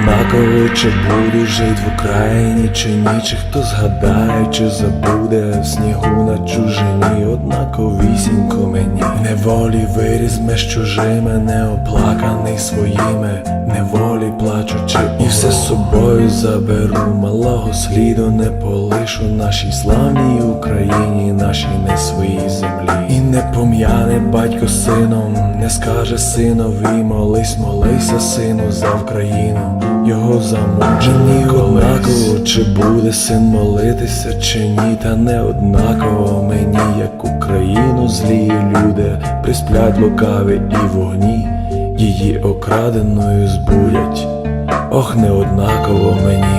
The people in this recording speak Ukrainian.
однаково, чи буду жить в Україні, чи ні, чи хто згадає, чи забуде в снігу на чужині, однаковісінько мені. Неволі виріс меж чужими, неоплаканий своїми, неволі плачучи, і все собою заберу, малого сліду не полишу нашій славній Україні, нашій не своїй землі. І не пом'яне батько сином, не скаже синові, молись, молися, сину, за Україну, його замучені однаково, чи буде син молитися, чи ні, та не однаково. Мені, як Україну злі люди присплять лукаві і вогні, її окраденою збурять, ох, не однаково мені.